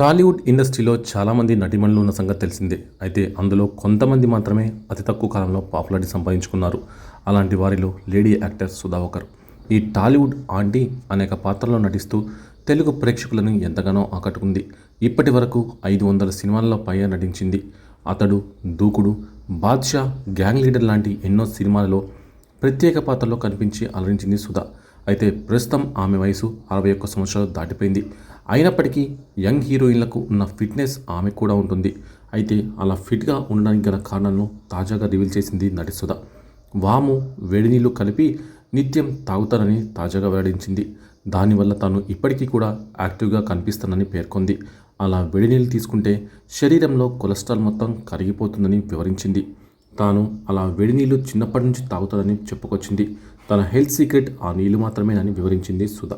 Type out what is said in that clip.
టాలీవుడ్ ఇండస్ట్రీలో చాలామంది నటిమణులు ఉన్న సంగతి తెలిసిందే. అయితే అందులో కొంతమంది మాత్రమే అతి తక్కువ కాలంలో పాపులారిటీ సంపాదించుకున్నారు. అలాంటి వారిలో లేడీ యాక్టర్ సుధాకర్. ఈ టాలీవుడ్ ఆంటీ అనేక పాత్రల్లో నటిస్తూ తెలుగు ప్రేక్షకులను ఎంతగానో ఆకట్టుకుంది. ఇప్పటి వరకు ఐదు వందల సినిమాల్లో పైగా నటించింది. అతడు దూకుడు బాద్షా గ్యాంగ్ లీడర్ లాంటి ఎన్నో సినిమాలలో ప్రత్యేక పాత్రలో కనిపించి అలరించింది సుధా. అయితే ప్రస్తుతం ఆమె వయసు అరవై ఒక్క సంవత్సరాలు దాటిపోయింది. అయినప్పటికీ యంగ్ హీరోయిన్లకు ఉన్న ఫిట్నెస్ ఆమె కూడా ఉంటుంది. అయితే అలా ఫిట్గా ఉండడానికి గల కారణాలను తాజాగా రివీల్ చేసింది నటి సుధా. వాము వేడి నీళ్ళు కలిపి నిత్యం తాగుతారని తాజాగా వెల్లడించింది. దానివల్ల తాను ఇప్పటికీ కూడా యాక్టివ్గా కనిపిస్తానని పేర్కొంది. అలా వేడి నీళ్ళు తీసుకుంటే శరీరంలో కొలెస్ట్రాల్ మొత్తం కరిగిపోతుందని వివరించింది. తాను అలా వేడి నీళ్ళు చిన్నప్పటి నుంచి తాగుతానని చెప్పుకొచ్చింది. తన హెల్త్ సీక్రెట్ ఆ నీళ్ళు మాత్రమేనని వివరించింది సుధా.